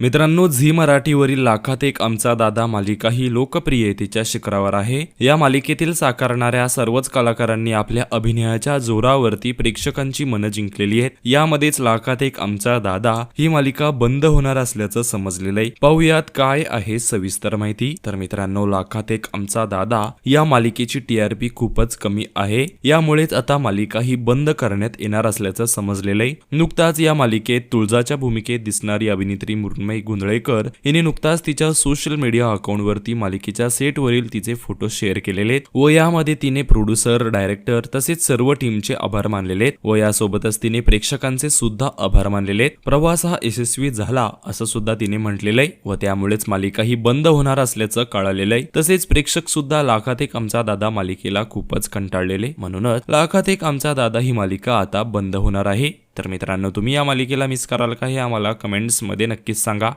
मित्रांनो झी मराठीवरील लाखात एक आमचा दादा मालिका ही लोकप्रियतेच्या शिखरावर आहे. या मालिकेतील साकारणाऱ्या सर्वच कलाकारांनी आपल्या अभिनयाच्या जोरावरती प्रेक्षकांची मनं जिंकलेली आहेत. यामध्येच लाखात एक आमचा दादा ही मालिका बंद होणार असल्याचं समजलेलं आहे. पाहुयात काय आहे सविस्तर माहिती. तर मित्रांनो लाखात एक आमचा दादा या मालिकेची टीआरपी खूपच कमी आहे. यामुळेच आता मालिका ही बंद करण्यात येणार असल्याचं समजलेलं आहे. नुकताच या मालिकेत तुळजाच्या भूमिकेत दिसणारी अभिनेत्री चिन्मयी गुंदळेकर हिने नुकताच तिच्या सोशल मीडिया अकाउंटवरती मालिकेच्या सेटवरील तिचे फोटो शेअर केलेले आहेत. व यामध्ये तिने प्रोड्युसर डायरेक्टर तसेच सर्व टीमचे आभार मानलेले आहेत. व यासोबतच तिने प्रेक्षकांचे सुद्धा आभार मानलेले प्रवास हा यशस्वी झाला असं सुद्धा तिने म्हटलेलं आहे. व त्यामुळेच मालिका ही बंद होणार असल्याचं कळालेलं आहे. तसेच प्रेक्षक सुद्धा लाखात एक आमचा दादा मालिकेला खूपच कंटाळलेले म्हणूनच लाखात एक आमचा दादा ही मालिका आता बंद होणार आहे. तर मित्रांनो तुम्ही या मालिकेला मिस कराल का हे आम्हाला कमेंट्समध्ये नक्कीच सांगा.